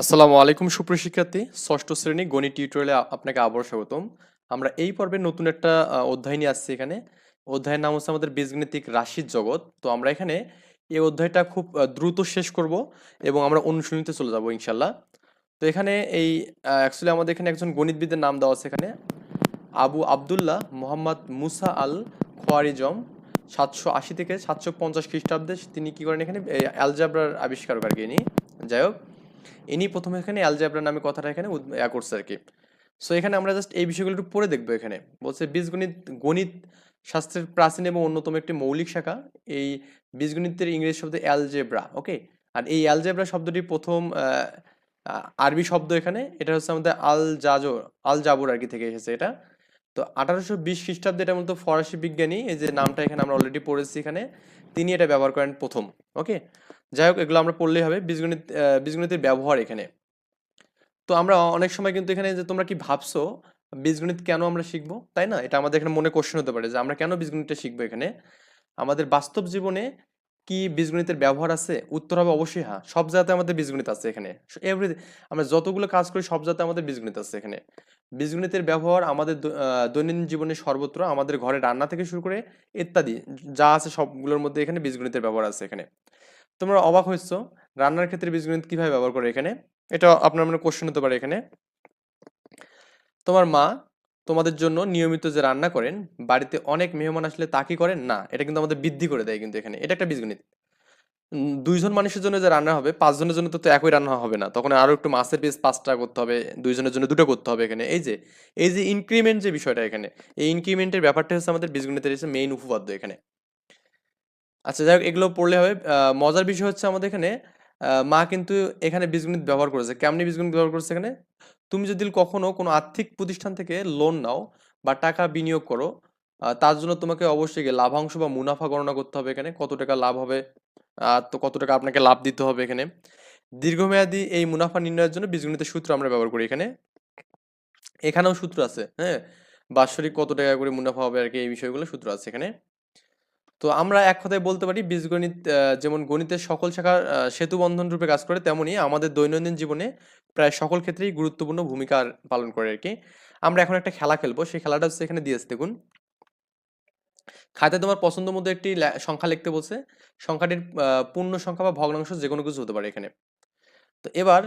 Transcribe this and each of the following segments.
আসসালামু আলাইকুম সুপ্রিয় শিক্ষার্থী। ষষ্ঠ শ্রেণি গণিত টিউটোরিয়ালে আপনাকে আবার স্বাগতম। আমরা এই পর্বে নতুন একটা অধ্যায় নিয়ে আসছি এখানে। অধ্যায়ের নাম হচ্ছে আমাদের বীজগণিতিক রাশির জগৎ। তো আমরা এখানে এই অধ্যায়টা খুব দ্রুত শেষ করব এবং আমরা অনুশীলনীতে চলে যাব ইনশাল্লাহ তো এখানে এই অ্যাকচুয়ালি আমাদের এখানে একজন গণিতবিদের নাম দেওয়া আছে এখানে। আবু আবদুল্লাহ মোহাম্মদ মুসা আল খোয়ারিজম সাতশো আশি থেকে সাতশো পঞ্চাশ খ্রিস্টাব্দে তিনি কি করেন এখানে? অ্যালজাব্রার আবিষ্কারক আর কি যাই হোক। ইনি প্রথমে এখানে অ্যালজাবরা নামে কথাটা এখানে ইয়া করছে আর কি। সো এখানে আমরা জাস্ট এই বিষয়গুলো একটু পড়ে দেখব এখানে। বলছে, বীজগণিত, গণিত শাস্ত্রের প্রাচীন এবং অন্যতম একটি মৌলিক শাখা, এই বীজগণিতের ইংরেজি শব্দ অ্যালজেব্রা ওকে আর এই অ্যালজেব্রা শব্দটি প্রথম আরবি শব্দ এখানে, এটা হচ্ছে আমাদের আল জাজো আল জাবর আর কি থেকে এসেছে এটা। তো আঠারোশো বিশ খ্রিস্টাব্দে এটা মূলত ফরাসি বিজ্ঞানী, এই যে নামটা এখানে আমরা অলরেডি পড়েছি এখানে, তিনি এটা ব্যবহার করেন প্রথম ওকে যাই হোক, এগুলো আমরা পড়লেই হবে। বীজগণিত বীজগণিতের ব্যবহার এখানে। তো আমরা অনেক সময় কিন্তু এখানে যে তোমরা কি ভাবছ, বীজগণিত কেন আমরা শিখব? তাই না? এটা আমাদের এখানে মনে কোশ্চেন হতে পারে যে আমরা কেন বীজগণিতটা শিখব এখানে? আমাদের বাস্তব জীবনে কি বীজগণিতের ব্যবহার আছে? উত্তর হবে অবশ্যই হ্যাঁ। সব জায়গাতে আমাদের বীজগণিত আছে এখানে। এভরি, আমরা যতগুলো কাজ করি, সব জায়গাতে আমাদের বীজগণিত আছে এখানে। বীজগণিতের ব্যবহার আমাদের দৈনন্দিন জীবনে সর্বত্র, আমাদের ঘরে রান্না থেকে শুরু করে ইত্যাদি, যা আছে সবগুলোর মধ্যে এখানে বীজগণিতের ব্যবহার আছে এখানে। তোমরা অবাক হয়েছো রান্নার ক্ষেত্রে বীজগণিত কীভাবে ব্যবহার করে এখানে? এটা আপনার মানে কোশ্চেন হতে পারে এখানে। তোমার মা তোমাদের জন্য নিয়মিত যে রান্না করেন, বাড়িতে অনেক মেহমান আসলে তা কি করেন? না, এটা কিন্তু আমাদের বৃদ্ধি করে দেয় কিন্তু এখানে। এটা একটা বীজগণিত। দুইজন মানুষের জন্য যে রান্না হবে, পাঁচজনের জন্য তো একই রান্না হবে না। তখন আরও একটু মাছের পিস পাঁচটা করতে হবে, দুইজনের জন্য দুটো করতে হবে এখানে। এই যে এই যে ইনক্রিমেন্ট যে বিষয়টা এখানে, এই ইনক্রিমেন্টের ব্যাপারটা হচ্ছে আমাদের বীজগণিতের মেইন উপপাদ্য এখানে। আচ্ছা যাই এগুলো পড়লে হবে। মজার বিষয় হচ্ছে আমাদের এখানে মা কিন্তু এখানে বীজগণিত ব্যবহার করেছে। কেমনি বীজগণিত ব্যবহার করেছে এখানে? তুমি যদি কখনো কোনো আর্থিক প্রতিষ্ঠান থেকে লোন নাও বা টাকা বিনিয়োগ করো তার জন্য তোমাকে অবশ্যই লাভাংশ বা মুনাফা গণনা করতে হবে এখানে। কত টাকা লাভ হবে, আর তো কত টাকা আপনাকে লাভ দিতে হবে এখানে। দীর্ঘমেয়াদী এই মুনাফা নির্ণয়ের জন্য বীজগণিতের সূত্র আমরা ব্যবহার করি এখানে। এখানেও সূত্র আছে হ্যাঁ? বাৎসরিক কত টাকা করে মুনাফা হবে আর কি এই বিষয়গুলো সূত্র আছে এখানে। তো আমরা এক কথায় বলতে পারি, বীজগণিত যেমন গণিতের সকল শাখার সেতু বন্ধন রূপে কাজ করে, তেমনি আমাদের দৈনন্দিন জীবনে প্রায় সকল ক্ষেত্রেই গুরুত্বপূর্ণ ভূমিকা পালন করে আর কি। আমরা এখন একটা খেলা খেলব, সেই খেলাটা হচ্ছে এখানে দিয়েছে দেখুন। খাতায় তোমার পছন্দ মতো একটি সংখ্যা লিখতে বলছে, সংখ্যাটির পূর্ণ সংখ্যা বা ভগ্নাংশ যে কোনো কিছু হতে পারে এখানে। তো এবার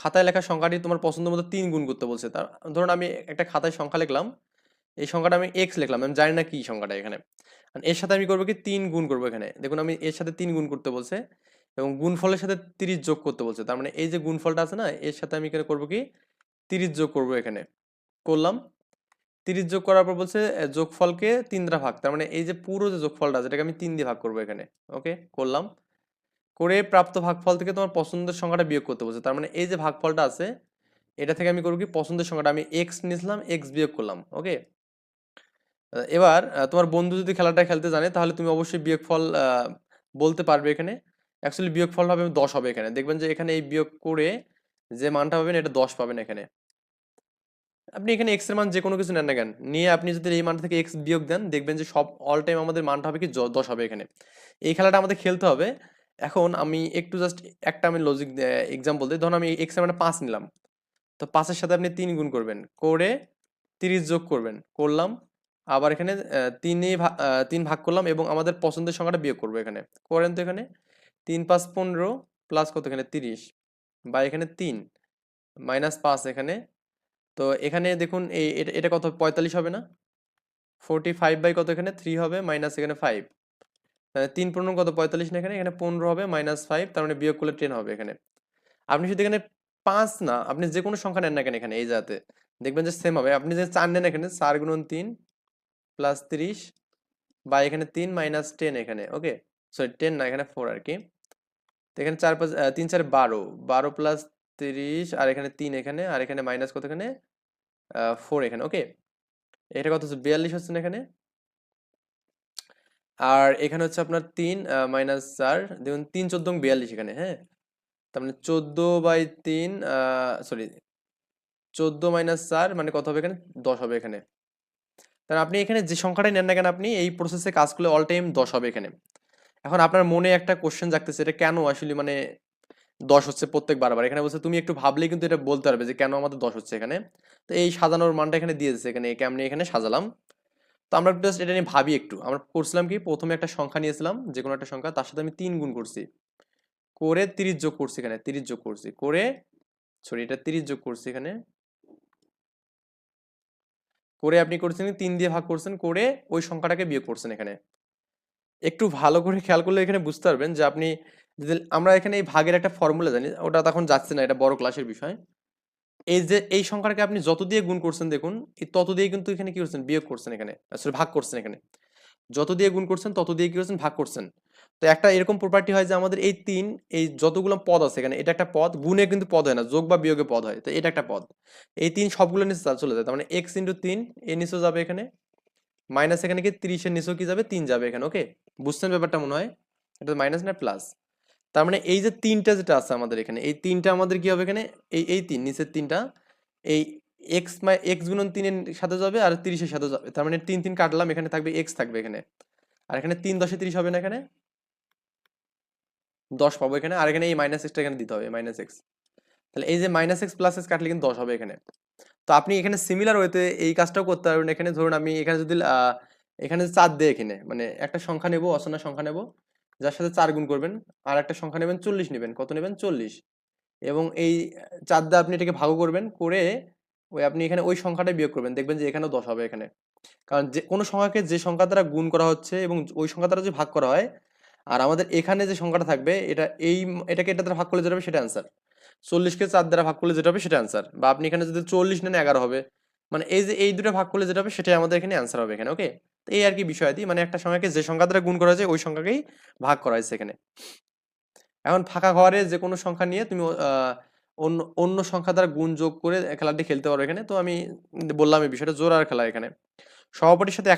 খাতায় লেখা সংখ্যাটি তোমার পছন্দ মতো তিন গুণ করতে বলছে, তার, ধরুন আমি একটা খাতায় সংখ্যা লিখলাম এই সংখ্যাটা আমি এক্স লিখলাম, আমি জানি না কি সংখ্যাটা এখানে। এর সাথে আমি করব কি? তিন গুণ করব এখানে। দেখুন, আমি এর সাথে তিন গুণ করতে বলছে এবং গুণফলের সাথে তিরিশ যোগ করতে বলছে। তার মানে এই যে গুণফলটা আছে না, এর সাথে আমি এখানে করব কি? তিরিশ যোগ করব এখানে। করলাম। তিরিশ যোগ করার পর বলছে যোগফলকে তিন দ্বারা ভাগ। তার মানে এই যে পুরো যে যোগফলটা আছে, এটাকে আমি তিন দিয়ে ভাগ করব এখানে। ওকে? করলাম। করে প্রাপ্ত ভাগফল থেকে তোমার পছন্দের সংখ্যাটা বিয়োগ করতে বলছে। তার মানে এই যে ভাগফলটা আছে, এটা থেকে আমি করব কি? পছন্দের সংখ্যাটা আমি এক্স নিয়েছিলাম এক্স বিয়োগ করলাম। ওকে? এবার তোমার বন্ধু যদি খেলাটা খেলতে জানে, তাহলে তুমি অবশ্যই বিয়োগফল বলতে পারবে এখানে। অ্যাকচুয়ালি বিয়োগফল হবে দশ হবে এখানে। দেখবেন যে এখানে এই বিয়োগ করে যে মানটা পাবেন, এটা দশ পাবেন এখানে। আপনি এখানে এক্সের মান যে কোনো কিছু নেন না কেন। নিয়ে আপনি যদি এই মানটা থেকে এক্স বিয়োগ দেন, দেখবেন যে সব অল টাইম আমাদের মানটা হবে কি দশ হবে এখানে। এই খেলাটা আমাদের খেলতে হবে। এখন আমি একটু জাস্ট একটা আমি লজিক এক্সাম্পল দিই ধরুন আমি এক্স মানে পাঁচ নিলাম। তো পাঁচের সাথে আপনি তিন গুণ করবেন। করে তিরিশ যোগ করবেন। করলাম আবার এখানে তিনে তিন ভাগ করলাম এবং আমাদের পছন্দের সংখ্যাটা বিয়োগ করব এখানে। করেন তো এখানে, তিন পাঁচ পনেরো প্লাস কত এখানে? তিরিশ। বা এখানে তিন, মাইনাস পাঁচ এখানে। তো এখানে দেখুন, এই এটা এটা কত? পঁয়তাল্লিশ হবে না? ফোরটি ফাইভ বাই কত এখানে? থ্রি হবে, মাইনাস এখানে ফাইভ। তিন পনেরো কত? পঁয়তাল্লিশ না এখানে? এখানে পনেরো হবে, মাইনাস ফাইভ, তার মানে বিয়োগ করলে টেন হবে এখানে। আপনি যদি এখানে পাঁচ না, আপনি যে কোনো সংখ্যা নেন না কেন এখানে, এই জাতে? দেখবেন যে সেম হবে। আপনি যে চার নেন এখানে, চার গুণন তিন প্লাস তিরিশ বা এখানে তিন মাইনাস টেন এখানে ওকে সরি টেন না, এখানে ফোর আর কি এখানে চার পাঁচ তিন চার বারো বারো প্লাস তিরিশ আর এখানে তিন এখানে, আর এখানে মাইনাস কত এখানে? ফোর এখানে ওকে এটা কত হচ্ছে? বিয়াল্লিশ হচ্ছে না এখানে? আর এখানে হচ্ছে আপনার তিন মাইনাস চার, দেখুন তিন চোদ্দ বিয়াল্লিশ এখানে হ্যাঁ? তার মানে চোদ্দ বাই তিন সরি চোদ্দ মাইনাস চার মানে কত হবে এখানে? দশ হবে এখানে। তার আপনি এখানে যে সংখ্যাটাই নেন না কেন, আপনি এই প্রসেসে কাজ করলে অল টাইম দশ হবে এখানে। এখন আপনার মনে একটা কোশ্চেন জাগতেছে, এটা কেন আসলে মানে দশ হচ্ছে প্রত্যেক বারবার? এখানে বলছে, তুমি একটু ভাবলেই কিন্তু এটা বলতে পারবে যে কেন আমাদের দশ হচ্ছে এখানে? তো এই সাজানোর মানটা এখানে দিয়ে দিচ্ছে এখানে একে আমি এখানে সাজালাম। তো আমরা জাস্ট এটা নিয়ে ভাবি একটু। আমরা করছিলাম কি, প্রথমে একটা সংখ্যা নিয়েছিলাম যে কোনো একটা সংখ্যা, তার সাথে আমি তিন গুণ করছি। করে তিরিশ যোগ করছি এখানে, তিরিশ যোগ করছি। করে সরি এটা তিরিশ যোগ করছি এখানে। করে আপনি করছেন, তিন দিয়ে ভাগ করছেন, করে ওই সংখ্যাটাকে বিয়োগ করছেন এখানে। একটু ভালো করে খেয়াল করলে এখানে বুঝতে পারবেন যে আপনি আমরা এখানে এই ভাগের একটা ফর্মুলা জানি, ওটা তখন যাচ্ছে না, এটা বড় ক্লাসের বিষয়। এই যে, এই সংখ্যাটাকে আপনি যত দিয়ে গুণ করছেন দেখুন, এই তত দিয়ে কিন্তু এখানে কি করছেন? বিয়োগ করছেন এখানে সরি ভাগ করছেন এখানে। যত দিয়ে গুণ করছেন, তত দিয়ে কি করছেন? ভাগ করছেন। তো একটা এরকম প্রপার্টি হয় যে আমাদের এই তিন, এই যতগুলো পদ আছে এখানে, এটা একটা পদ, গুণে কিন্তু পদ হয় না, যোগ বা বিয়োগে পদ হয়, তো এটা একটা পদ। এই তিন সবগুলো নিচে চলে যায়, তার মানে এক্স ইন্টু তিন, এ নিচেও যাবে এখানে মাইনাস এখানে কি তিরিশের নিচেও কি যাবে, তিন যাবে এখানে ওকে বুঝছেন ব্যাপারটা মনে হয়? এটা মাইনাস না প্লাস তার মানে এই যে তিনটা যেটা আছে আমাদের এখানে, এই তিনটা আমাদের কি হবে এখানে? এই এই তিন, নিচের তিনটা, এই এক্স মাই এক্স গুণন তিনের সাথে যাবে আর তিরিশের সাথে যাবে, তার মানে তিন তিন কাটলাম, এখানে থাকবে এক্স থাকবে এখানে। আর এখানে তিন, দশে তিরিশ হবে না এখানে? দশ পাবো এখানে, আর এখানে এই মাইনাস এক্সটা এখানে দিতে হবে মাইনাস এক্স তাহলে এই যে মাইনাস এক্স প্লাস এক্স কাটলে কিন্তু দশ হবে এখানে। তো আপনি এখানে সিমিলার ওয়েতে এই কাজটাও করতে পারবেন। এখানে ধরুন আমি এখানে যদি এখানে চার দেয় এখানে মানে একটা সংখ্যা নেব, অচেনা সংখ্যা নেব, যার সাথে চার গুণ করবেন, আর একটা সংখ্যা নেবেন চল্লিশ নেবেন, কত নেবেন চল্লিশ। এবং এই চার দিয়ে আপনি এটাকে ভাগ করবেন, করে ওই আপনি এখানে ওই সংখ্যাটা বিয়োগ করবেন, দেখবেন যে এখানেও দশ হবে এখানে। কারণ যে কোনো সংখ্যাকে যে সংখ্যা দ্বারা গুণ করা হচ্ছে এবং ওই সংখ্যা দ্বারা যে ভাগ করা হয় আর আমাদের এখানে যে সংখ্যাটা থাকবে, এটা এই এটাকে এটা দ্বারা ভাগ করলে যেটা হবে সেটা অ্যান্সার চল্লিশকে চার দ্বারা ভাগ করলে যেটা হবে সেটা অ্যান্সার বা আপনি এখানে যদি চল্লিশ নেন, এগারো হবে। মানে এই যে, এই দুটো ভাগ করলে যেটা হবে সেটাই আমাদের এখানে অ্যান্সার হবে এখানে ওকে তো এই আর কি বিষয় দিই মানে একটা সংখ্যাকে যে সংখ্যা দ্বারা গুণ করা হয়েছে, ওই সংখ্যাকেই ভাগ করা হয়েছে এখানে। এখন ফাঁকা ঘরে যে কোনো সংখ্যা নিয়ে তুমি অন্য অন্য সংখ্যা দ্বারা গুণ যোগ করে খেলাটি খেলতে পারো এখানে। তো আমি বললাম এই বিষয়টা জোর আর খেলা এখানে। সভাপতির সাথে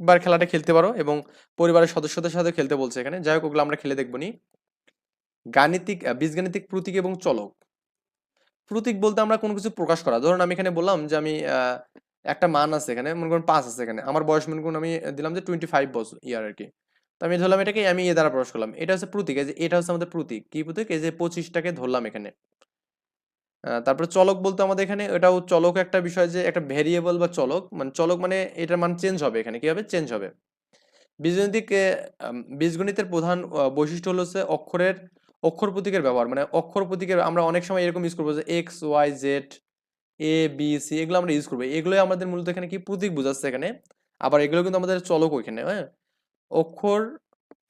একাধিকবার খেলাটা খেলতে পারো এবং পরিবারের সদস্যদের সাথে খেলতে বলছে এখানে। যাই হোক, ওগুলো আমরা খেলে দেখব নি গাণিতিক বীজগাণিতিক প্রতীক এবং চলক। প্রতীক বলতে আমরা কোনো কিছু প্রকাশ করা। ধরুন আমি এখানে বললাম যে আমি একটা মান আছে এখানে, মনে করুন পাঁচ আছে এখানে। আমার বয়স মনে করুন আমি দিলাম যে টোয়েন্টি ফাইভ বছর, ইয়ার আর কি। তো আমি ধরলাম এটাকে আমি এ দ্বারা প্রকাশ করলাম। এটা হচ্ছে প্রতীক। এই যে এটা হচ্ছে আমাদের প্রতীক। কি প্রতীক? এই যে পঁচিশটাকে ধরলাম এখানে। তারপরে চলক বলতে আমাদের এখানে এটাও চলক একটা বিষয় যে একটা ভেরিয়েবল বা চলক মানে চলক মানে এটার মান চেঞ্জ হবে এখানে কি হবে। চেঞ্জ হবে বীজগণিতিক বীজগণিতের প্রধান বৈশিষ্ট্য হলো হচ্ছে অক্ষরের, অক্ষর প্রতীকের ব্যবহার। মানে অক্ষর প্রতীকের আমরা অনেক সময় এরকম ইউজ করব যে X Y Z A B C এগুলো আমরা ইউজ করব। এগুলোই আমাদের মূলত এখানে কি প্রতীক বোঝাচ্ছে এখানে। আবার এগুলো কিন্তু আমাদের চলক এখানে হ্যাঁ? অক্ষর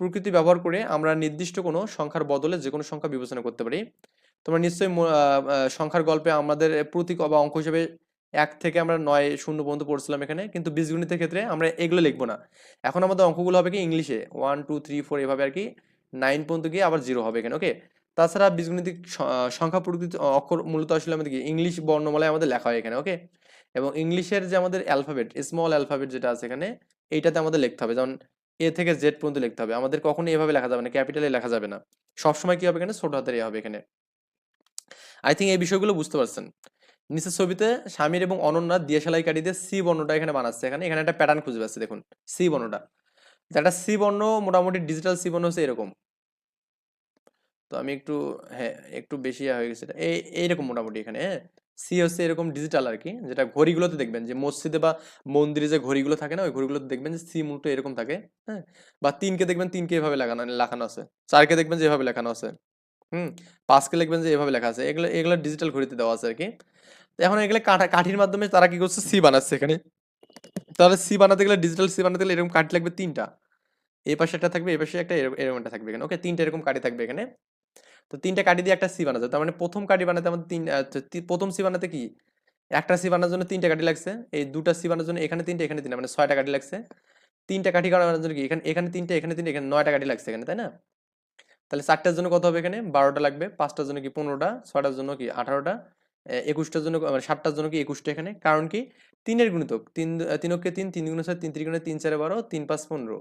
প্রকৃতি ব্যবহার করে আমরা নির্দিষ্ট কোনো সংখ্যার বদলে যে কোনো সংখ্যা বিবেচনা করতে পারি। তোমরা নিশ্চয়ই সংখ্যার গল্পে আমাদের প্রতীক বা অঙ্ক হিসেবে এক থেকে আমরা নয় শূন্য পর্যন্ত পড়ছিলাম এখানে। কিন্তু বীজগণিতের ক্ষেত্রে আমরা এগুলো লিখব না। এখন আমাদের অঙ্কগুলো হবে কি ইংলিশে। ওয়ান টু থ্রি ফোর এভাবে আর কি নাইন পর্যন্ত গিয়ে আবার জিরো হবে এখানে ওকে তাছাড়া বীজগণিতিক সংখ্যা প্রকৃতি অক্ষর মূলত আসলে আমাদের কি ইংলিশ বর্ণমালায় আমাদের লেখা হয় এখানে ওকে এবং ইংলিশের যে আমাদের অ্যালফাবেট স্মল অ্যালফাবেট যেটা আছে এখানে, এইটাতে আমাদের লিখতে হবে। যেমন এ থেকে জেড পর্যন্ত লিখতে হবে। আমাদের কখনো এভাবে লেখা যাবে না ক্যাপিটালে লেখা যাবে না। সবসময় কি হবে এখানে? ছোট হাতের হবে এখানে। আই থিঙ্ক এই বিষয়গুলো বুঝতে পারছেন। নিচের ছবিতে স্বামীর এবং অনন্যা দিয়ে সেলাই কাটি দিয়ে সি বর্ণটা এখানে বানাচ্ছে। এখানে এখানে একটা প্যাটার্ন খুঁজে পাচ্ছে, দেখুন। সি বর্ণটা। একটা সি বর্ণ, মোটামুটি ডিজিটাল সি বর্ণ হচ্ছে এরকম। তো আমি একটু হ্যাঁ একটু বেশি হয়ে গেছে। এই, এইরকম মোটামুটি এখানে হ্যাঁ। সি হচ্ছে এরকম ডিজিটাল আর কি, যেটা ঘড়িগুলোতে দেখবেন, যে মসজিদে বা মন্দিরে যে ঘড়িগুলো থাকে না, ওই ঘড়িগুলোতে দেখবেন যে সি মূলত এরকম থাকে হ্যাঁ। বা তিনকে দেখবেন তিনকে এভাবে লাগানো, লেখানো আছে। চারকে দেখবেন যে এভাবে লেখানো আছে। হুম পাঁচকে লিখবেন যে এভাবে লেখা আছে। এগুলো এগুলো ডিজিটাল ঘড়িতে দেওয়া আছে আর কি এখন এগুলো কাঠা, কাঠির মাধ্যমে তারা কি করছে? সি বানাচ্ছে এখানে। তাহলে সি বানাতে গেলে ডিজিটাল সি বানাতে গেলে এরকম কাঠি লাগবে তিনটা। এই পাশে একটা থাকবে এই পাশে একটা এরকম একটা থাকবে এখানে। ওকে, তিনটা এরকম কাঠি থাকবে এখানে। তো তিনটা কাঠি দিয়ে একটা সি বানাতে। তার মানে প্রথম কাঠি বানাতে আমাদের তিন প্রথম সি বানাতে কি? একটা সি বানানোর জন্য তিনটা কাঠি লাগছে। এই দুটা সি বানানোর জন্য এখানে তিনটা এখানে তিনটা মানে ছয়টা কাঠি লাগছে। তিনটা কাঠি বানানোর জন্য কি? এখানে এখানে তিনটা এখানে তিনটা, এখানে নয়টা কাঠি লাগছে এখানে, তাই না? তাহলে চারটার জন্য কত হবে এখানে? বারোটা লাগবে। পাঁচটার জন্য কি পনেরোটা? ছয়টার জন্য কি আঠারোটা? একুশটার জন্য মানে সাতটার জন্য কি একুশটা এখানে? কারণ কি? তিনের গুণিতক। তিন তিনকে তিন তিন গুণ ছয়, তিন ত্রিগুণে তিন, চারে বারো, তিন পাঁচ পনেরো।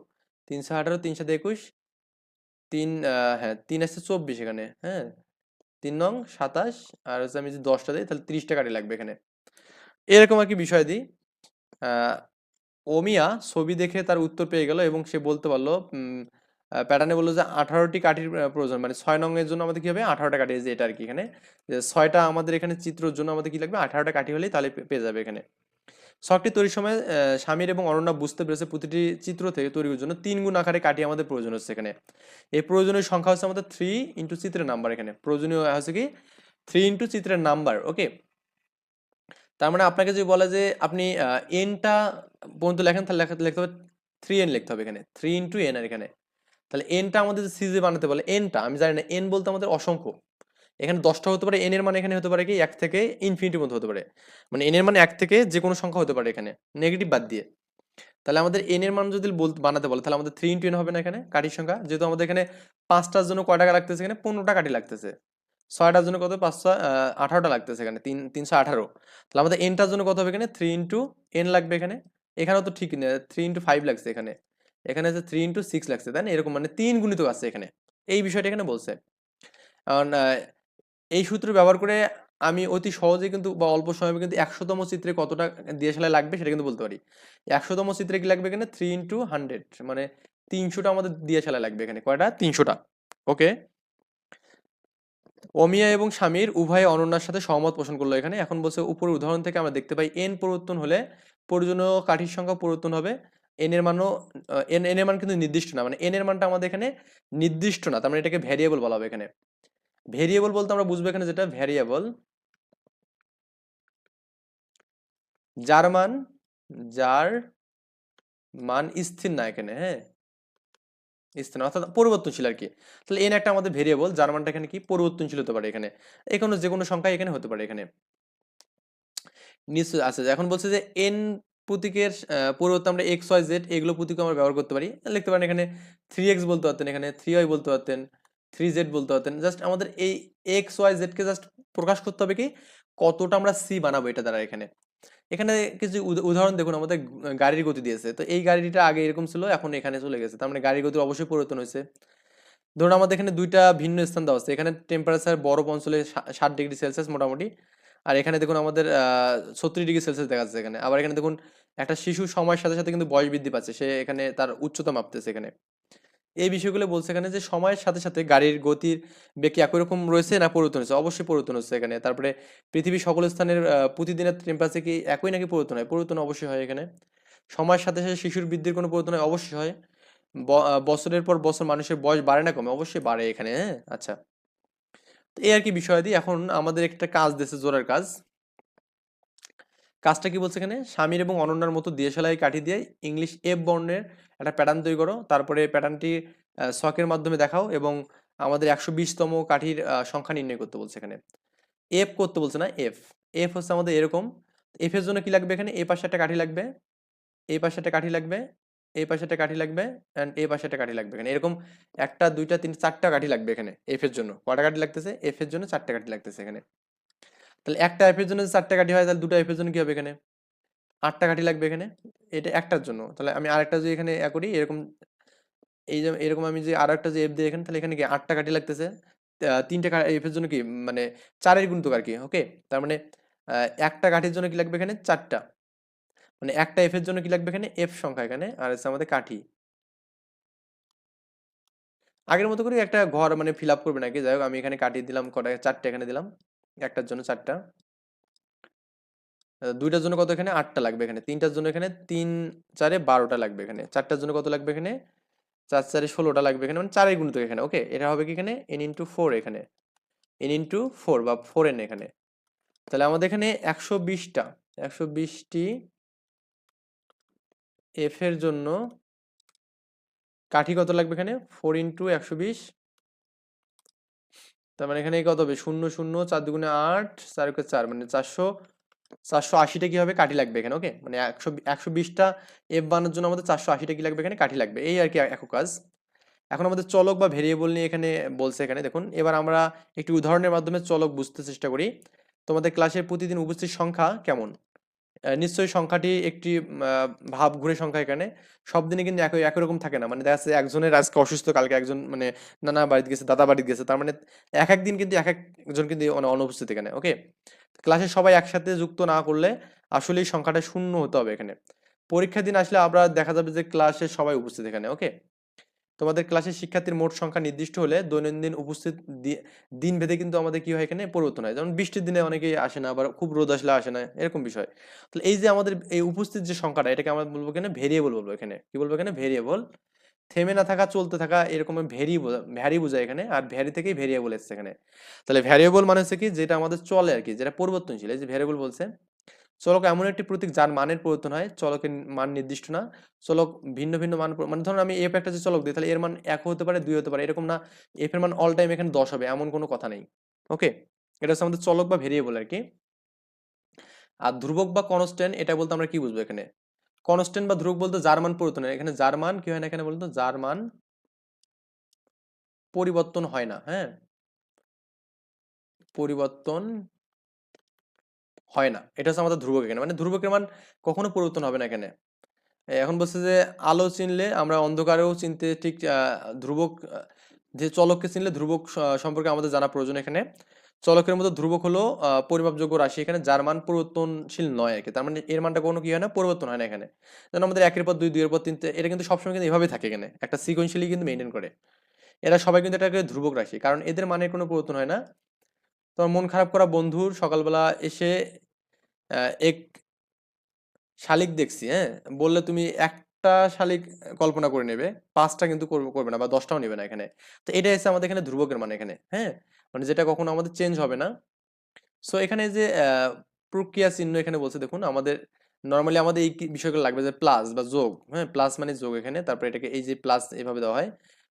তিনশো আঠারো, তিন সাথে একুশ। তিন হ্যাঁ তিন আসছে চব্বিশ এখানে হ্যাঁ? তিন নং সাতাশ, আর হচ্ছে আমি যদি দশটা দিই, তাহলে ত্রিশটা কাটি লাগবে এখানে। এরকম আর কি বিষয় দিই অমিয়া ছবি দেখে তার উত্তর পেয়ে গেল এবং সে বলতে পারল প্যাটার্নে বলল যে আঠারোটি কাঠির প্রয়োজন। মানে ছয় নং এর জন্য আমাদের কি হবে? আঠারোটা কাঠি যে এটা আর কি এখানে। যে ছয়টা আমাদের এখানে চিত্রর জন্য আমাদের কি লাগবে? আঠারোটা কাঠি হলেই তাহলে পেয়ে যাবে এখানে। শখটি তৈরির সময় স্বামীর এবং অনন্যা বুঝতে পেরেছে প্রতিটি চিত্র থেকে তৈরির জন্য তিন গুণ আকারে কাঠি আমাদের প্রয়োজন হচ্ছে এখানে। এই প্রয়োজনীয় সংখ্যা হচ্ছে আমাদের থ্রি ইন্টু চিত্রের নাম্বার এখানে। প্রয়োজনীয় হচ্ছে কি? থ্রি ইন্টু চিত্রের নাম্বার ওকে তার মানে আপনাকে যদি বলে যে আপনি এনটা পর্যন্ত লেখেন, তাহলে লেখা লিখতে হবে থ্রি এন লিখতে হবে এখানে। থ্রি ইন্টু এন আর এখানে। তাহলে এনটা আমাদের যে সিজে বানাতে বলে এনটা আমি জানি না এন বলতে আমাদের অসংখ্য। এখানে দশটা হতে পারে এন এর মানে এখানে হতে পারে কি, এক থেকে ইনফিনিটির মধ্যে হতে পারে। মানে এন এর মানে এক থেকে যে কোনো সংখ্যা হতে পারে এখানে নেগেটিভ বাদ দিয়ে। তাহলে আমাদের এন এর মান যদি বানাতে বলে, তাহলে আমাদের থ্রি ইন্টু এন হবে না এখানে কাঠির সংখ্যা। যেহেতু আমাদের এখানে পাঁচটার জন্য কয় টাকা লাগতেছে এখানে? পনেরোটা কাঠি লাগতেছে। ছয়টার জন্য কত? পাঁচশো আঠারোটা লাগতেছে এখানে, তিন, তিনশো আঠারো। তাহলে আমাদের এনটার জন্য কত হবে এখানে? থ্রি ইন্টু এন লাগবে এখানে। এখানেও তো ঠিক নেই থ্রি ইন্টু ফাইভ লাগছে এখানে। এখানে আছে থ্রি ইন্টু সিক্স লাগছে, তাই না? এরকম মানে তিন গুণিত আছে এখানে। এই বিষয়টা এখানে বলছে। কারণ এই সূত্র ব্যবহার করে আমি অতি সহজে কিন্তু বা অল্প সময়ে কিন্তু একশোতম চিত্রে কতটা দিয়ে সালে লাগবে সেটা কিন্তু বলতে পারি। একশোতম চিত্রে কি লাগবে এখানে? থ্রি ইন্টু হান্ড্রেড মানে তিনশোটা আমাদের দিয়ে সালে লাগবে এখানে। কয়টা? তিনশোটা। ওকে? অমিয়া এবং স্বামীর উভয়ে অনন্যার সাথে সহমত পোষণ করল এখানে। এখন বলছে উপরের উদাহরণ থেকে আমরা দেখতে পাই এন পরিবর্তন হলে প্রয়োজনীয় কাঠির সংখ্যা পরিবর্তন হবে। এন এর মানও এন এন এর মান কিন্তু নির্দিষ্ট না। মানে এন এর মানটা আমাদের এখানে নির্দিষ্ট না। তার মানে এটাকে ভ্যারিয়েবল বলা হবে এখানে। ভেরিয়েবল বলতে আমরা বুঝব এখানে যেটা ভ্যারিয়েবল যার মান যার মান স্থির না এখানে হ্যাঁ? স্থির না, অর্থাৎ পরিবর্তনশীল আর কি। তাহলে এন একটা আমাদের ভেরিয়েবল যার মানটা এখানে কি? পরিবর্তনশীল হতে পারে এখানে। এখানে যে কোনো সংখ্যা এখানে হতে পারে এখানে। নিশ্চয় আছে। এখন বলছে যে এন প্রতীকের পরিবর্তে আমরা এক্স ওয়াই জেড এগুলো প্রতীক আমরা ব্যবহার করতে পারি। লিখতে পারেন এখানে থ্রি এক্স বলতে পারতেন, এখানে থ্রি ওয়াই বলতে পারতেন থ্রি জেড বলতে পারতেন। জাস্ট আমাদের এই এক্স ওয়াই জেডকে জাস্ট প্রকাশ করতে হবে কি? কতটা আমরা সি বানাবো এটা দ্বারা এখানে। এখানে কিছু উদাহরণ দেখুন, আমাদের গাড়ির গতি দিয়েছে। তো এই গাড়িটা আগে এরকম ছিল, এখন এখানে চলে গেছে। তার মানে গাড়ির গতি অবশ্যই পরিবর্তন হয়েছে। ধরুন আমাদের এখানে দুইটা ভিন্ন স্থান দেওয়া আছে। এখানে টেম্পারেচার বরফ অঞ্চলে ষাট ডিগ্রি সেলসিয়াস মোটামুটি। আর এখানে দেখুন আমাদের ছত্রিশ ডিগ্রি সেলসিয়াস দেখা যাচ্ছে এখানে। আবার এখানে দেখুন একটা শিশু সময়ের সাথে সাথে কিন্তু বয়স বৃদ্ধি পাচ্ছে। সে এখানে তার উচ্চতা মাপতেছে এখানে। এই বিষয়গুলো বলছে এখানে যে সময়ের সাথে সাথে গাড়ির গতির বেগ একই রকম রয়েছে না পরিবর্তন হচ্ছে অবশ্যই পরিবর্তন হচ্ছে এখানে। তারপরে পৃথিবীর সকল স্থানের প্রতিদিনের টেম্পারেচার কি একই নাকি পরিবর্তন হয়? পরিবর্তন অবশ্যই হয় এখানে। সময়ের সাথে সাথে শিশুর বৃদ্ধির কোনো পরিবর্তন হয়? অবশ্যই হয়। বছরের পর বছর মানুষের বয়স বাড়ে না কমে? অবশ্যই বাড়ে এখানে হ্যাঁ? আচ্ছা। এই আর কি বিষয় দিয়ে এখন আমাদের একটা কাজ দিয়েছে জোরের কাজ। কাজটা কি বলছে এখানে? স্বামীর এবং অনন্যার মতো দিয়ে সেলাই কাঠি দিয়ে ইংলিশ এফ বর্ণের একটা প্যাটার্ন তৈরি করো। তারপরে প্যাটার্নটি শখের মাধ্যমে দেখাও এবং আমাদের একশো বিশতম কাঠির সংখ্যা নির্ণয় করতে বলছে এখানে। এফ করতে বলছে না এফ এফ হচ্ছে আমাদের এরকম। এফ এর জন্য কি লাগবে এখানে? এ পাশে একটা কাঠি লাগবে এই পাশে একটা কাঠি লাগবে এই পাশে একটা কাঠি লাগবে অ্যান্ড এই পাশে একটা কাঠি লাগবে এখানে। এরকম একটা, দুইটা, তিন, চারটা কাঠি লাগবে এখানে এফ এর জন্য। কটা কাঠি লাগতেছে? এফ এর জন্য চারটা কাঠি লাগতেছে এখানে। তাহলে একটা এর জন্য চারটা কাঠি হয়, তাহলে দুটো এর জন্য কি হবে এখানে? আটটা কাঠি লাগবে এখানে। এটা একটার জন্য। তাহলে আমি আরেকটা যদি এখানে এ করি, এরকম, এই যে, এরকম আমি যে আর একটা যে এফ দিই এখানে, তাহলে এখানে কি আটটা কাঠি লাগতেছে? তিনটে এর জন্য কি মানে চারের গুণিতক আর কি ওকে তার মানে একটা কাঠির জন্য কি লাগবে এখানে? চারটা। মানে একটা এফের জন্য কি লাগবে এখানে? এফ সংখ্যা এখানে, আর হচ্ছে আমাদের কাঠি। আগের মতো করে একটা ঘর মানে ফিল আপ করবে নাকি? যাই হোক, আমি এখানে কাটিয়ে দিলাম, কটা, চারটে এখানে দিলাম। একটার জন্য চারটা। দুইটার জন্য কত এখানে? আটটা লাগবে এখানে। তিনটার জন্য এখানে তিন চারে বারোটা লাগবে এখানে। চারটার জন্য কত লাগবে এখানে? চার চারে ষোলোটা লাগবে এখানে। মানে চারের গুণিতক এখানে ওকে এটা হবে কি এখানে? এন ইন্টু ফোর এখানে। এন ইন্টু ফোর বা ফোর এন এখানে। তাহলে আমাদের এখানে একশো বিশটা, একশো বিশটি এফ এর জন্য কাঠি কত লাগবে এখানে? ফোর ইন্টু একশো বিশ তার মানে এখানে কত হবে? শূন্য শূন্য, চার দুগুণে আট, চার একে চার মানে চারশো চারশো আশিটা কি হবে? কাঠি লাগবে এখানে ওকে মানে একশো একশো বিশটা এফ বানানোর জন্য আমাদের চারশো আশিটা কি লাগবে এখানে? কাঠি লাগবে। এই আর কি এক কাজ। এখন আমাদের চলক বা ভেরিয়েবল নিয়ে এখানে বলছে এখানে, দেখুন। এবার আমরা একটি উদাহরণের মাধ্যমে চলক বুঝতে চেষ্টা করি। তোমাদের ক্লাসের প্রতিদিন উপস্থিত সংখ্যা কেমন? নিশ্চয়ই সংখ্যাটি একটি ভাব ঘুরে সংখ্যা এখানে। সব দিনে কিন্তু একই একই রকম থাকে না। মানে দেখা যাচ্ছে একজনের আজকে অসুস্থ, কালকে একজন মানে নানা বাড়িতে গেছে, দাদা বাড়িতে গেছে, তার মানে এক এক দিন কিন্তু এক একজন কিন্তু অনুপস্থিত এখানে ওকে ক্লাসে সবাই একসাথে যুক্ত না করলে আসলে সংখ্যাটা শূন্য হতে হবে এখানে। পরীক্ষার দিন আসলে আমরা দেখা যাবে যে ক্লাসে সবাই উপস্থিত এখানে ওকে তোমাদের ক্লাসের শিক্ষার্থীর মোট সংখ্যা নির্দিষ্ট হলে দৈনন্দিন উপস্থিত দিন ভেদে কিন্তু আমাদের কি হয় এখানে পরিবর্তন হয়। যেমন বৃষ্টির দিনে অনেকেই আসে না, আবার খুব রোদ আসলে আসে না, এরকম বিষয়। তাহলে এই যে আমাদের এই উপস্থিত যে সংখ্যাটা, এটাকে আমরা বলব এখানে ভেরিয়েবল বলব এখানে। কি বলব এখানে? ভেরিয়েবল থেমে না থাকা, চলতে থাকা, এরকম ভেরি ভ্যারি বোঝায় এখানে, আর ভ্যারি থেকেই ভেরিয়েবল এসছে এখানে। তাহলে ভ্যারিয়েবল মানে হচ্ছে কি? যেটা আমাদের চলে আর কি, যেটা পরিবর্তনশীল। এই যে ভ্যারিয়েবল বলছে চলক এমন একটি প্রতীক যার মানের পরিবর্তন হয়, চলকের মান নির্দিষ্ট না। চলক ভিন্ন ভিন্ন মান মানে ধরুন আমি এফ একটা যে চলক দিই, তাহলে এর মান এক হতে পারে, দুই হতে পারে, এরকম না। এফ এর মান অল টাইম এখানে দশ হবে, এমন কোনো কথা নেই। ওকে এটা হচ্ছে আমাদের চলক বা ভেরিয়েবল আর কি। আর ধ্রুবক বা কনস্ট্যান্ট এটা বলতে আমরা কি বুঝব এখানে? কনস্ট্যান্ট বা ধ্রুবক বলতে যার মান পরিবর্তন হয়। এখানে যার মান কি হয় না এখানে বলতো? যার মান পরিবর্তন হয় না হ্যাঁ? পরিবর্তন হয় না। এটা হচ্ছে আমাদের ধ্রুবক এখানে মানে ধ্রুবকের মান কখনো পরিবর্তন হবে না এখানে। এখন বলছে যে, আলো চিনলে আমরা অন্ধকারেও চিনতে ঠিক ধ্রুবক যে চলককে চিনলে ধ্রুবক সম্পর্কে আমাদের জানা প্রয়োজন এখানে। চলকের মধ্যে ধ্রুবক হলো পরিমাপযোগ্য রাশি। এখানে যার মান পরিবর্তনশীল নয় আর কি। তার মানে এর মানটা কোনো কি হয় না? পরিবর্তন হয় না এখানে। যেন আমাদের একের পর দুই, দুইয়ের পর তিন, তে- এটা কিন্তু সবসময় কিন্তু এভাবে থাকে এখানে। একটা সিকোয়েন্সিয়ালি কিন্তু মেনটেন করে। এরা সবাই কিন্তু এটাকে ধ্রুবক রাশি। কারণ এদের মানের কোনো পরিবর্তন হয় না। তোমার মন খারাপ করা বন্ধুর সকালবেলা এসে এক শালিক দেখছি হ্যাঁ? বললে তুমি একটা শালিক কল্পনা করে নেবে, পাঁচটা কিন্তু করবে না বা দশটাও নেবে না এখানে। তো এটা এসে আমাদের এখানে ধ্রুবকের মানে এখানে হ্যাঁ? মানে যেটা কখনো আমাদের চেঞ্জ হবে না। সো এখানে যে প্রক্রিয়া চিহ্ন এখানে বলছে, দেখুন, আমাদের নর্মালি আমাদের এই বিষয়গুলো লাগবে যে প্লাস বা যোগ হ্যাঁ? প্লাস মানে যোগ এখানে, তারপরে এটাকে এই যে প্লাস এইভাবে দেওয়া হয়।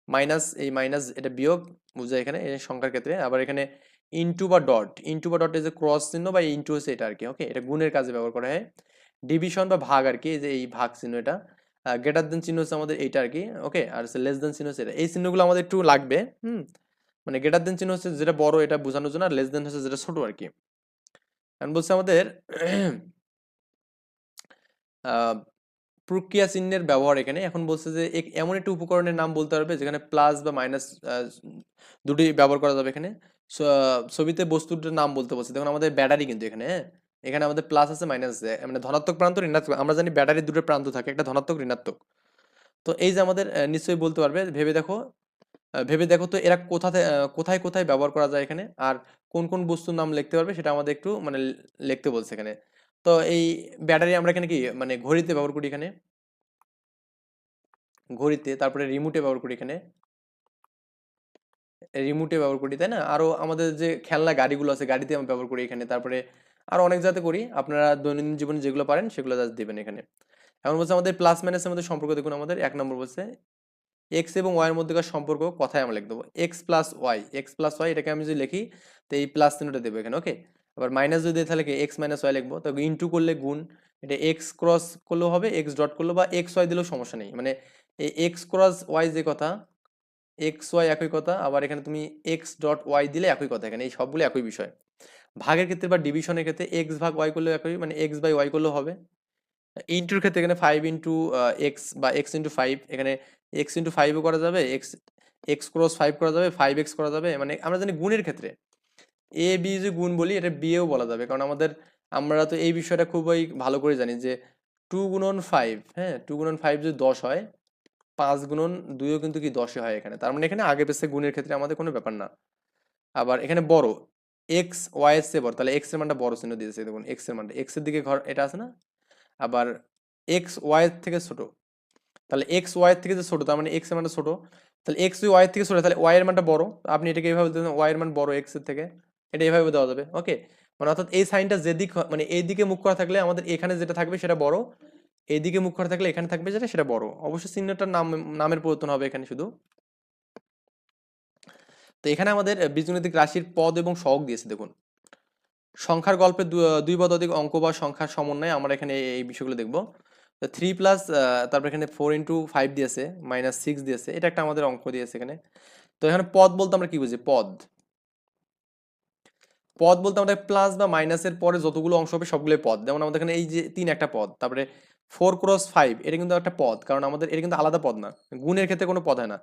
মাইনাস এই মাইনাস এটা বিয়োগ বোঝায় এখানে সংখ্যার ক্ষেত্রে। আবার এখানে ইনটু বা ডট ইনটু বা ডট এই যে ক্রস চিহ্ন বা ইনটু হচ্ছে এটা আর কি ওকে এটা গুণের কাজে ব্যবহার করা হয়। ডিভিশন বা ভাগ আর কি যে এই ভাগ চিহ্ন এটা। গ্রেটার দেন চিহ্ন হচ্ছে আমাদের এইটা আর কি ওকে আর হচ্ছে লেস দেন চিহ্ন হচ্ছে এটা। এই চিহ্নগুলো আমাদের একটু লাগবে, হুম? মানে গ্রেটার দেন চিহ্ন হচ্ছে যেটা বড়, এটা বোঝানোর জন্য, আর লেস দেন হচ্ছে যেটা ছোট আর কি এখন বলছে আমাদের প্রক্রিয়া চিহ্নের ব্যবহার এখানে। এখন বলছে যে এমন একটি উপকরণের নাম বলতে পারবে যেখানে প্লাস বা মাইনাস দুটি ব্যবহার করা যাবে এখানে। ছবিতে বস্তুটার নাম বলতে বলছে। দেখুন, আমাদের ব্যাটারি কিন্তু এখানে হ্যাঁ? এখানে আমাদের প্লাস আছে মাইনাস আছে। মানে ধনাত্মক প্রান্ত ঋণাত্মক। আমরা জানি ব্যাটারি দুটো প্রান্ত থাকে, একটা ধনাত্মক, ঋণাত্মক। তো এই যে আমাদের নিশ্চয়ই বলতে পারবে, ভেবে দেখো ভেবে দেখো তো এরা কোথাতে কোথায় কোথায় ব্যবহার করা যায় এখানে, আর কোন কোন বস্তুর নাম লিখতে পারবে সেটা আমাদের একটু মানে লিখতে বলছে এখানে। তো এই ব্যাটারি আমরা এখানে কি মানে ঘড়িতে ব্যবহার করি এখানে। ঘড়িতে, তারপরে রিমোটে ব্যবহার করি এখানে। রিমোটে ব্যবহার করি, তাই না? আরও আমাদের যে খেলনা গাড়িগুলো আছে, গাড়িতে আমরা ব্যবহার করি এখানে। তারপরে আরও অনেক জায়গাতে করি। আপনারা দৈনন্দিন জীবনে যেগুলো পারেন, সেগুলো জাস্ট দেবেন এখানে। এমন বলছে আমাদের প্লাস মাইনাসের মধ্যে সম্পর্ক দেখুন, আমাদের এক নম্বর বলছে এক্স এবং ওয়াইয়ের মধ্যেকার সম্পর্ক কথায় আমরা লিখে দেবো X plus Y X plus Y এটাকে আমি যদি লিখি, তো এই প্লাস চিহ্নটা দেবো এখানে ওকে আবার মাইনাস যদি তাহলে কি এক্স মাইনাস ওয়াই লিখব, তো ইনটু করলে গুণ, এটা এক্স ক্রস করলেও হবে এক্স ডট করলেও বা এক্স ওয়াই দিলেও সমস্যা নেই। মানে এই এক্স ক্রস ওয়াই যে কথা এক্স ওয়াই একই কথা, আবার এখানে তুমি এক্স ডট ওয়াই দিলে একই কথা, এখানে এই সবগুলো একই বিষয়। ভাগের ক্ষেত্রে বা ডিভিশনের ক্ষেত্রে এক্স ভাগ ওয়াই করলেও একই মানে এক্স বাই ওয়াই করলেও হবে। ইন্টুর ক্ষেত্রে এখানে ফাইভ ইন্টু এক্স বা এক্স ইন্টু ফাইভ এখানে এক্স ইন্টু ফাইভও করা যাবে এক্স এক্স ক্রস ফাইভ করা যাবে ফাইভ এক্স করা যাবে মানে আমরা জানি গুণের ক্ষেত্রে। এ বি যে গুণ বলি, এটা বিয়েও বলা যাবে, কারণ আমাদের, আমরা তো এই বিষয়টা খুবই ভালো করে জানি যে টু গুণন ফাইভ হ্যাঁ টু গুণন ফাইভ যদি দশ হয় পাঁচ গুণন দুইও কিন্তু কি দশে হয় এখানে। তার মানে এখানে আগে পেছে গুণের ক্ষেত্রে আমাদের কোনো ব্যাপার না। আবার এখানে বড় এক্স ওয়াই এর চেয়ে বড়, তাহলে এক্সের মানটা বড় চিহ্ন দিয়েছে, দেখুন এক্সের মানটা এক্সের দিকে ঘর, এটা আছে না? আবার এক্স ওয়াই এর থেকে ছোট, তাহলে এক্স ওয়াই এর থেকে যে ছোট, তার মানে এক্সের মানটা ছোট, তাহলে এক্স ওয়াই এর থেকে ছোট, তাহলে ওয়াই এর মানটা বড় আপনি এটাকে এইভাবে দেন ওয়াই এর মান বড় এক্সের থেকে, এটা এইভাবে দেওয়া যাবে ওকে মানে অর্থাৎ এই সাইনটা যেদিক মানে এই দিকে মুখ করা থাকলে আমাদের এখানে যেটা থাকবে সেটা বড় এইদিকে মুখ করা থাকলে এখানে থাকবে যেটা, সেটা বড়। অবশ্যই চিহ্নটার নাম, নামের পরিবর্তন হবে এখানে শুধু। তো এখানে আমাদের বীজগণিতিক রাশির পদ এবং সহগ দিয়েছে, দেখুন। সংখ্যার গল্পে দুই পদাধিক অঙ্ক বা সংখ্যার সমন্বয়ে আমরা এখানে এই- বিষয়গুলো দেখব। থ্রি প্লাস তারপর এখানে ফোর ইন্টু ফাইভ দিয়েছে মাইনাস সিক্স দিয়েছে, এটা একটা আমাদের অঙ্ক দিয়েছে এখানে। তো এখানে পদ বলতে আমরা কি বুঝি? পদ। পদ বলতে আমাদের প্লাস বা মাইনাসের পরে যতগুলো অংশ হবে সবগুলোই পদ। যেমন আমাদের এখানে এই যে তিন একটা পদ, তারপরে ফোর ক্রস ফাইভ এটা কিন্তু একটা পদ কারণ আমাদের এটা কিন্তু আলাদা পদ না। গুণের ক্ষেত্রে কোনো পদ হয় না।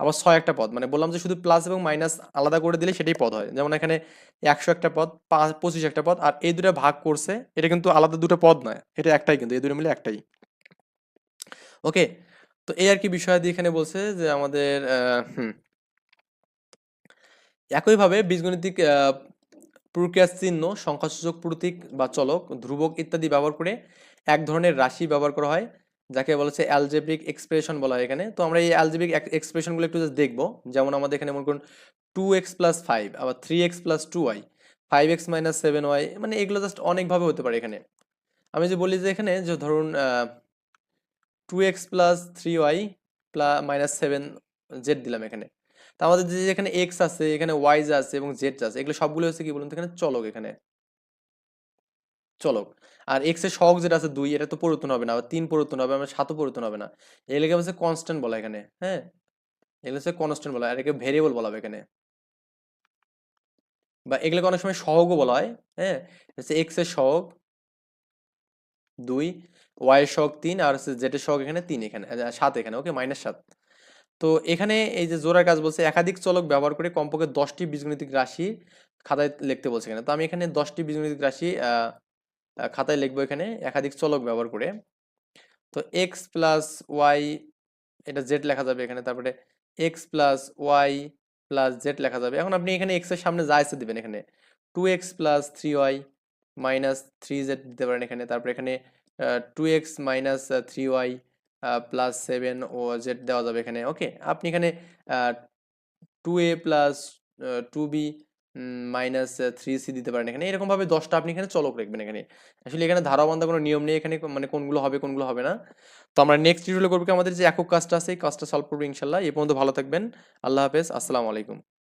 আবার ছয় একটা পদ মানে বললাম যে শুধু প্লাস এবং মাইনাস আলাদা করে দিলে সেটাই পদ হয়। যেমন এখানে একশো একটা পদ পাঁচ পঁচিশ একটা পদ আর এই দুটো ভাগ করছে এটা কিন্তু আলাদা দুটো পদ নয় এটা একটাই কিন্তু এই দুটো মিলে একটাই। ওকে তো এই আর কি বিষয় দিয়ে এখানে বলছে যে আমাদের একইভাবে বীজগণিতিক আহ, প্রক্রিয়ার চিহ্ন সংখ্যাসূচক প্রতীক বা চলক ধ্রুবক ইত্যাদি ব্যবহার করে এক ধরনের রাশি ব্যবহার করা হয়, যাকে বলেছে অ্যালজেব্রিক এক্সপ্রেশন বলা হয় এখানে। তো আমরা এই অ্যালজেব্রিক এক্সপ্রেশনগুলো একটু জাস্ট দেখব। যেমন আমাদের এখানে মনে করুন টু এক্স প্লাস ফাইভ আবার three X plus two Y five X minus seven Y মানে এগুলো জাস্ট অনেকভাবে হতে পারে এখানে। আমি যে বলি যে এখানে যে ধরুন two X plus three Y plus minus seven Z দিলাম এখানে। তা আমাদের যে এখানে এক্স আছে, এখানে ওয়াই আছে এবং জেড আছে, এগুলো সবগুলো হচ্ছে কি বলুন তো এখানে চলক এখানে। চলক। আর এক্সের সহগ যেটা আছে দুই, এটা তো পরিবর্তন হবে না, আবার তিন পরিবর্তন হবে আমার সাতও পরিবর্তন হবে না। এগুলোকে হচ্ছে কনস্ট্যান্ট বলা এখানে হ্যাঁ? এগুলো হচ্ছে কনস্ট্যান্ট বলা আর একে ভেরিয়েবল বলা হবে এখানে। বা এগুলোকে অনেক সময় সহগও বলা হয় হ্যাঁ? হচ্ছে এক্সের সহগ দুই ওয়াই এর সহগ তিন, আর হচ্ছে জেড এর সহগ এখানে তিন এখানে সাত এখানে ওকে মাইনাস সাত। তো এখানে এই যে জোড়ার কাজ বলছে, একাধিক চলক ব্যবহার করে কমপক্ষে দশটি বীজগণিতিক রাশি খাতায় লিখতে বলছে এখানে। তো আমি এখানে দশটি বীজগণিতিক রাশি খাতায় লিখব এখানে, একাধিক চলক ব্যবহার করে। তো এক্স প্লাস ওয়াই এটা জেড লেখা যাবে এখানে, তারপরে X plus Y plus Z লেখা যাবে। এখন আপনি এখানে এক্সের সামনে যা এসে দিবেন এখানে। Two X plus three Y minus three Z দিতে পারেন এখানে। তারপরে এখানে two X minus three Y plus seven ও জেড দেওয়া যাবে এখানে। ওকে? আপনি এখানে two A plus two B minus three C দিতে পারেন এখানে। এরকমভাবে দশটা আপনি এখানে চলক রাখবেন এখানে। আসলে এখানে ধারাবান্ধা কোনো নিয়ম নেই এখানে মানে কোনগুলো হবে কোনগুলো হবে না। তো আমরা নেক্সট ভিডিওতে করব আমাদের যে একক কাজটা আছে, এই কাজটা সলভ করব ইনশাল্লাহ। এই পর্যন্ত ভালো থাকবেন। আল্লাহ হাফেজ। আসসালামু আলাইকুম।